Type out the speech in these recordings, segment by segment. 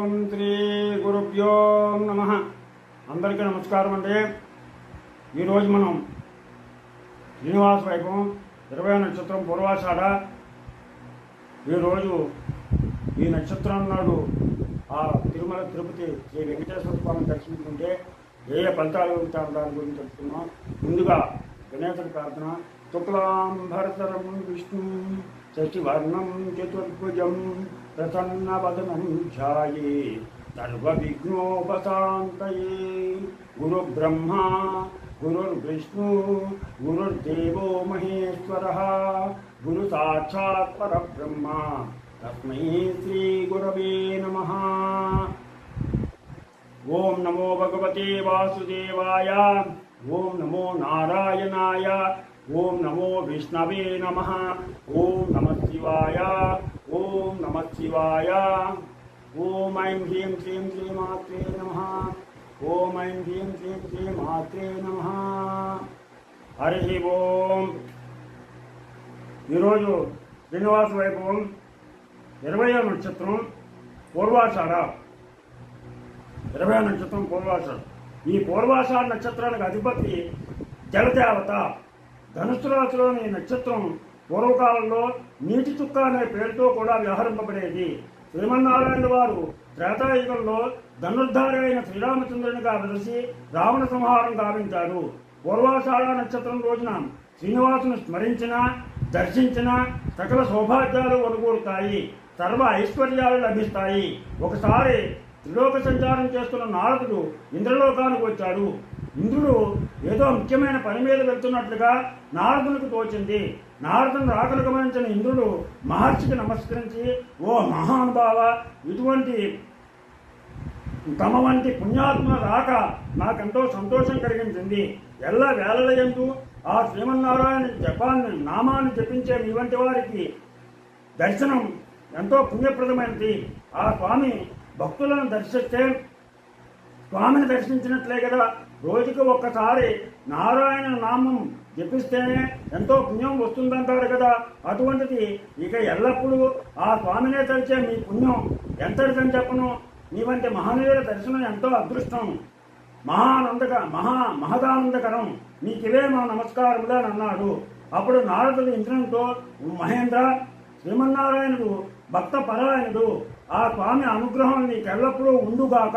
ఓం శ్రీ గురుభ్యో నమ. అందరికీ నమస్కారం అండి. ఈరోజు మనం శ్రీనివాస వైభవం ఇరవై నక్షత్రం పూర్వాషాఢ. ఈరోజు ఈ నక్షత్రం నాడు ఆ తిరుమల తిరుపతి శ్రీ వెంకటేశ్వర స్వామిని దర్శించుకుంటే ఏ ఏ ఫలితాలు ఉంటారు దాని గురించి తెలుసుకున్నాం ముందుగా గణేశుడి ప్రార్థన शुक्लां भरतरं विष्णुं शशिवर्णं चतुर्भुजं प्रसन्नवदनं ध्याये, सर्वविघ्नोपशान्तये। गुरुर्ब्रह्मा, गुरुर्विष्णु, गुरुर्देवो महेश्वरः ब्रह्म परब्रह्मा। श्री गुरव नम। ओं नमो भगवते वासुदेवाय ओं नमो नारायणाय। ఓం నమో విష్ణవే నమ. ఓం నమ శివాయ. ఓం నమ శివాయ. ఓం ఐం హ్రీం శ్రీం శ్రీమాత్రే నమ. ఓం ఐం హ్రీం శ్రీం శ్రీమాత్రే నమ. హరి ఓం. ఈరోజు శ్రీనివాస వైభవం ఇరవై నక్షత్రం పూర్వాషాఢ. ఇరవై నక్షత్రం పూర్వాషాఢ. ఈ పూర్వాషాఢ నక్షత్రానికి అధిపతి జలదేవత ధనుసు రాశిలోని నక్షత్రం పూర్వకాలంలో నీటి చుక్క అనే పేరుతో కూడా వ్యవహరింపబడేది. శ్రీమన్నారాయణ వారు త్రేతాయుగంలో ధనుర్ధారి అయిన శ్రీరామచంద్రునిగా వెలిసి రావణ సంహారం గావించారు. పూర్వాషాఢ నక్షత్రం రోజున శ్రీనివాసును స్మరించిన దర్శించిన సకల సౌభాగ్యాలు ఒనుగూరుతాయి సర్వ ఐశ్వర్యాలు లభిస్తాయి. ఒకసారి త్రిలోక సంచారం చేస్తున్న నారదుడు ఇంద్రలోకానికి వచ్చాడు. ఇంద్రుడు ఏదో ముఖ్యమైన పని మీద వెళ్తున్నట్లుగా నారదునికి తోచింది. నారదుని రాకను గమనించిన ఇంద్రుడు మహర్షికి నమస్కరించి ఓ మహానుభావ ఇటువంటి తమ వంటి పుణ్యాత్మ రాక నాకెంతో సంతోషం కలిగించింది. ఎల్ల వేలలయందు ఆ శ్రీమన్నారాయణ జపాన్ని నామాన్ని జపించే మీ వంటి వారికి దర్శనం ఎంతో పుణ్యప్రదమైనది ఆ స్వామి భక్తులను దర్శిస్తే స్వామిని దర్శించినట్లే కదా రోజుకి ఒక్కసారి నారాయణ నామం జపిస్తేనే ఎంతో పుణ్యం వస్తుందంటారు కదా. అటువంటిది ఇక ఎల్లప్పుడూ ఆ స్వామినే తలిచే మీ పుణ్యం ఎంతటిదని చెప్పను. మీ వంటి మహనీయుల దర్శనం ఎంతో అదృష్టం. మహానందక మహా మహదానందకరం. మీకివే మా నమస్కారములు అని అన్నాడు. అప్పుడు నారదుడు ఇంద్రంతో మహేంద్ర శ్రీమన్నారాయణుడు భక్త పరాయణుడు ఆ స్వామి అనుగ్రహం నీకెల్లప్పుడూ ఉండుగాక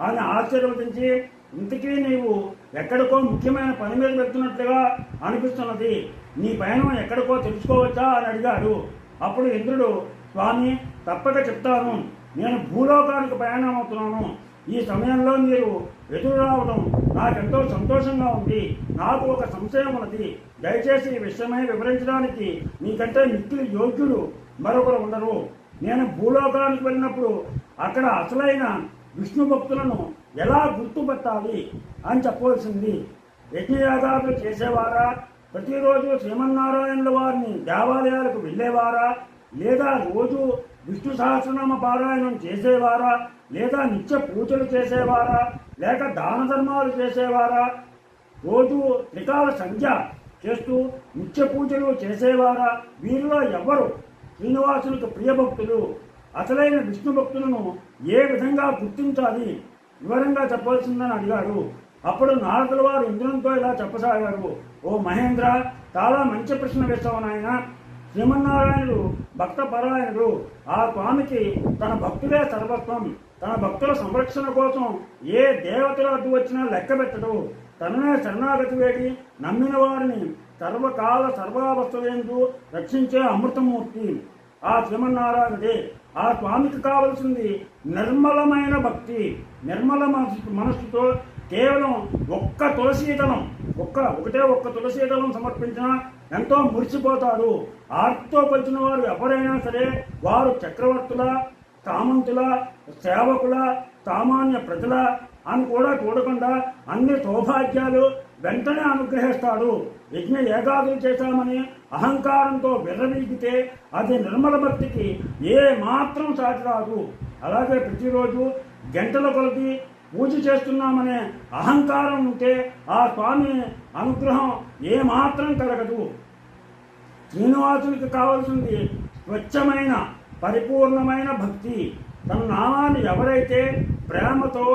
అని ఆశీర్వదించి ఇంతకీ నీవు ఎక్కడికో ముఖ్యమైన పని మీద వెళ్తున్నట్లుగా అనిపిస్తున్నది. నీ పయనం ఎక్కడికో తెలుసుకోవచ్చా అని అడిగాడు. అప్పుడు ఇంద్రుడు స్వామి తప్పక చెప్తాను. నేను భూలోకానికి ప్రయాణం అవుతున్నాను. ఈ సమయంలో మీరు ఎదురు రావడం నాకెంతో సంతోషంగా ఉంది. నాకు ఒక సంశయం ఉన్నది. దయచేసి ఈ విషయమై వివరించడానికి నీకంటే మిక్కిలి యోగ్యుడు మరొకరు ఉండరు. నేను భూలోకానికి వెళ్ళినప్పుడు అక్కడ అసలైన విష్ణు భక్తులను ఎలా గుర్తుపట్టాలి అని చెప్పవలసింది. యజ్ఞయాగాలు చేసేవారా? ప్రతిరోజు శ్రీమన్నారాయణుల వారిని దేవాలయాలకు వెళ్ళేవారా? లేదా రోజు విష్ణు సహస్రనామ పారాయణం చేసేవారా? లేదా నిత్య పూజలు చేసేవారా? లేక దాన ధర్మాలు చేసేవారా? రోజు త్రికాల సంధ్య చేస్తూ నిత్య పూజలు చేసేవారా? వీరిలో ఎవరు? శ్రీనివాసులకు ప్రియభక్తులు. అసలైన విష్ణు భక్తులను ఏ విధంగా గుర్తించాలి? వివరంగా చెప్పవలసిందని అడిగాడు. అప్పుడు నారదుల వారు ఇంద్రునితో ఇలా చెప్పసాగారు. ఓ మహేంద్ర చాలా మంచి ప్రశ్న వేస్తావు నాయన. శ్రీమన్నారాయణుడు భక్త పరాయణుడు ఆ స్వామికి తన భక్తులే సర్వత్వం. తన భక్తుల సంరక్షణ కోసం ఏ దేవతల అడ్డు వచ్చినా లెక్క పెట్టడు. తననే శరణాగతి వేడి నమ్మిన వారిని సర్వకాల సర్వావస్థలందు రక్షించే అమృతమూర్తి. ఆ శ్రీమన్నారాయణుడే ఆ స్వామికి కావలసింది నిర్మలమైన భక్తి నిర్మల మనసు మనస్సుతో కేవలం ఒక్క తులసీదళం ఒక్క ఒకటే ఒక్క తులసీదళం సమర్పించినా ఎంతో మురిసిపోతాడు ఆర్తితో పలిచిన వారు ఎవరైనా సరే వారు చక్రవర్తుల సామంతుల సేవకుల సామాన్య ప్రజల అని కూడా చూడకుండా అన్ని సౌభాగ్యాలు వెంటనే అనుగ్రహిస్తాడు. యజ్ఞ ఏకాదులు చేశామని అహంకారంతో విర్రవీగితే అది నిర్మల భక్తికి ఏ మాత్రం సాటి రాదు అలాగే ప్రతిరోజు గంటల కొలది పూజ చేస్తున్నామనే అహంకారం ఉంటే ఆ స్వామి అనుగ్రహం ఏమాత్రం కలగదు. శ్రీనివాసునికి కావలసింది స్వచ్ఛమైన పరిపూర్ణమైన భక్తి. తన నామాన్ని ఎవరైతే ప్రేమతో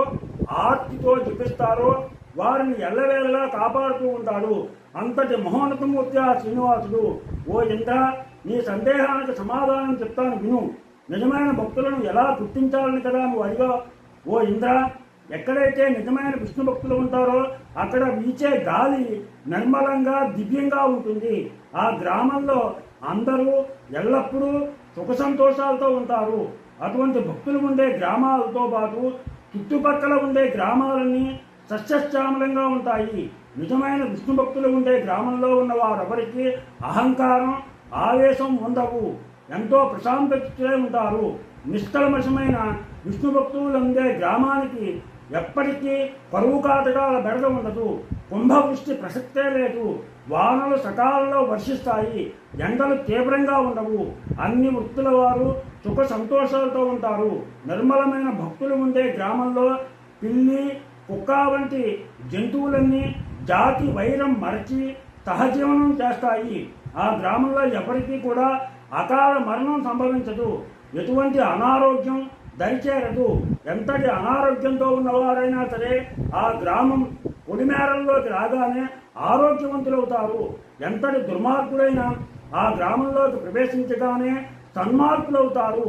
ఆర్తితో జపిస్తారో వారిని ఎల్లవేళలా కాపాడుతూ ఉంటాడు. అంతటి మహోన్నతమూర్తి ఆ శ్రీనివాసుడు. ఓ ఇంద్ర నీ సందేహానికి సమాధానం చెప్తాను విను. నిజమైన భక్తులను ఎలా గుర్తించాలని కదా నువ్వు అడిగా. ఓ ఇంద్ర ఎక్కడైతే నిజమైన విష్ణు భక్తులు ఉంటారో అక్కడ వీచే గాలి నిర్మలంగా దివ్యంగా ఉంటుంది. ఆ గ్రామంలో అందరూ ఎల్లప్పుడూ సుఖ సంతోషాలతో ఉంటారు. అటువంటి భక్తులు ఉండే గ్రామాలతో పాటు చుట్టుపక్కల ఉండే గ్రామాలన్నీ సస్యశ్యామలంగా ఉంటాయి. నిజమైన విష్ణు భక్తులు ఉండే గ్రామంలో ఉన్న వారెవరికి అహంకారం ఆవేశం ఉండవు. ఎంతో ప్రశాంతతతో ఉంటారు. నిష్కల్మషమైన విష్ణు భక్తులు ఉండే గ్రామానికి ఎప్పటికీ కరువు కాటకాల బెడద ఉండదు. కుంభవృష్టి ప్రసక్తే లేదు. వానలు సకాలంలో వర్షిస్తాయి. ఎండలు తీవ్రంగా ఉండవు. అన్ని వృత్తుల వారు సుఖ సంతోషాలతో ఉంటారు. నిర్మలమైన భక్తులు ఉండే గ్రామంలో పిల్లి కుక్క వంటి జంతువులన్నీ జాతి వైరం మరచి సహజీవనం చేస్తాయి. ఆ గ్రామంలో ఎవరికీ కూడా అకాల మరణం సంభవించదు. ఎటువంటి అనారోగ్యం దయచేరదు ఎంతటి అనారోగ్యంతో ఉన్నవారైనా సరే ఆ గ్రామం పొడిమేరల్లోకి రాగానే ఆరోగ్యవంతులవుతారు. ఎంతటి దుర్మార్గుడైనా ఆ గ్రామంలోకి ప్రవేశించగానే సన్మార్గులవుతారు.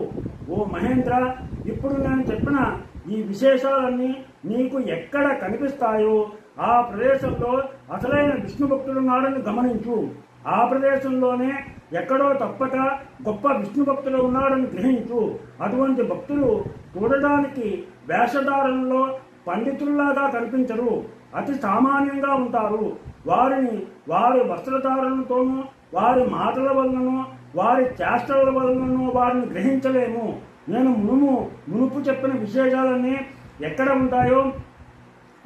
ఓ మహేంద్ర ఇప్పుడు నేను చెప్పిన ఈ విశేషాలన్నీ నీకు ఎక్కడ కనిపిస్తాయో ఆ ప్రదేశంలో అసలైన విష్ణు భక్తులున్నాడని గమనించు. ఆ ప్రదేశంలోనే ఎక్కడో తప్పక గొప్ప విష్ణు భక్తులు ఉన్నాడని గ్రహించు. అటువంటి భక్తులు చూడడానికి వేషధారణలో పండితుల్లాగా కనిపించరు. అతి సామాన్యంగా ఉంటారు. వారిని వారి వస్త్రధారణతోనూ వారి మాటల వలనను వారి చేష్టల వలనను వారిని గ్రహించలేము. నేను మునుము మునుపు చెప్పిన విశేషాలన్నీ ఎక్కడ ఉంటాయో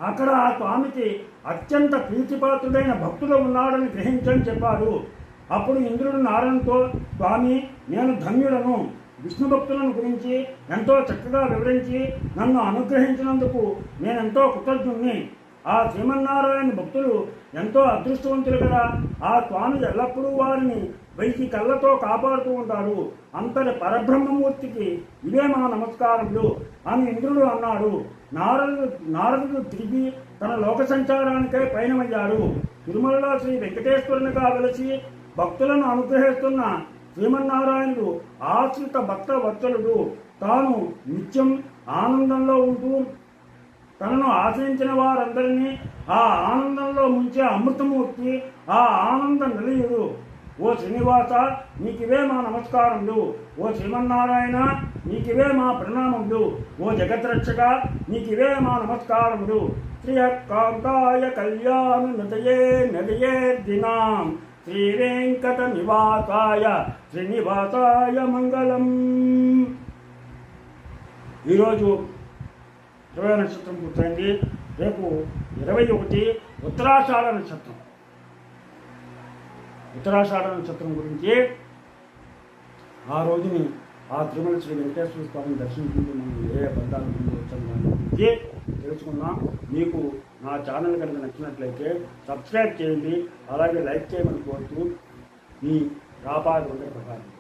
అక్కడ ఆ స్వామికి అత్యంత ప్రీతిపాత్రుడైన భక్తుడు ఉన్నాడని గ్రహించని చెప్పాడు. అప్పుడు ఇంద్రుడు నారాయణతో స్వామి నేను ధన్యుడను. విష్ణు భక్తులను గురించి ఎంతో చక్కగా వివరించి నన్ను అనుగ్రహించినందుకు నేనెంతో కృతజ్ఞుణ్ణి. ఆ శ్రీమన్నారాయణ భక్తులు ఎంతో అదృష్టవంతులు కదా. ఆ స్వామి ఎల్లప్పుడూ వారిని వెయ్యి కళ్ళతో కాపాడుతూ ఉంటారు అంతటి పరబ్రహ్మమూర్తికి ఇవే మా నమస్కారములు అని ఇంద్రుడు అన్నాడు. నారదుడు నారదుడు తిరిగి తన లోక సంచారానికై పయనమయ్యాడు. తిరుమలలో శ్రీ వెంకటేశ్వరునిగా వెలసి భక్తులను అనుగ్రహిస్తున్న శ్రీమన్నారాయణుడు ఆశ్రిత భక్త వత్సలుడు తాను నిత్యం ఆనందంలో ఉంటూ తనను ఆశ్రయించిన వారందరినీ ఆ ఆనందంలో ముంచే అమృతమూర్తి ఆ ఆనంద నిలయుడు. ఓ శ్రీనివాస నీకివే మా నమస్కారములు. ఓ శ్రీమన్నారాయణ నీకివే మా ప్రణామములు. ఓ జగద్రక్షక నీకివే మా నమస్కారములు. శ్రీయకాంతాయ కళ్యాణ నదయే నదయే దినాం. శ్రీవేంకట నివాసాయ శ్రీనివాసాయ మంగళం. ఈరోజు ఇరవై నక్షత్రం పూర్తయింది. రేపు ఇరవై ఒకటి ఉత్తరాషాఢ నక్షత్రం. ఉత్తరాషాఢ నక్షత్రం గురించి ఆ రోజుని ఆ తిరుమల శ్రీ వెంకటేశ్వర స్వామిని దర్శించుకుంటూ మనం ఏ బంధాలు ముందు వచ్చాం దాని గురించి తెలుసుకుందాం. మీకు నా ఛానల్ కనుక నచ్చినట్లయితే సబ్స్క్రైబ్ చేయండి. అలాగే లైక్ చేయమని కోరుతూ మీ రాపాడు ప్రకారం.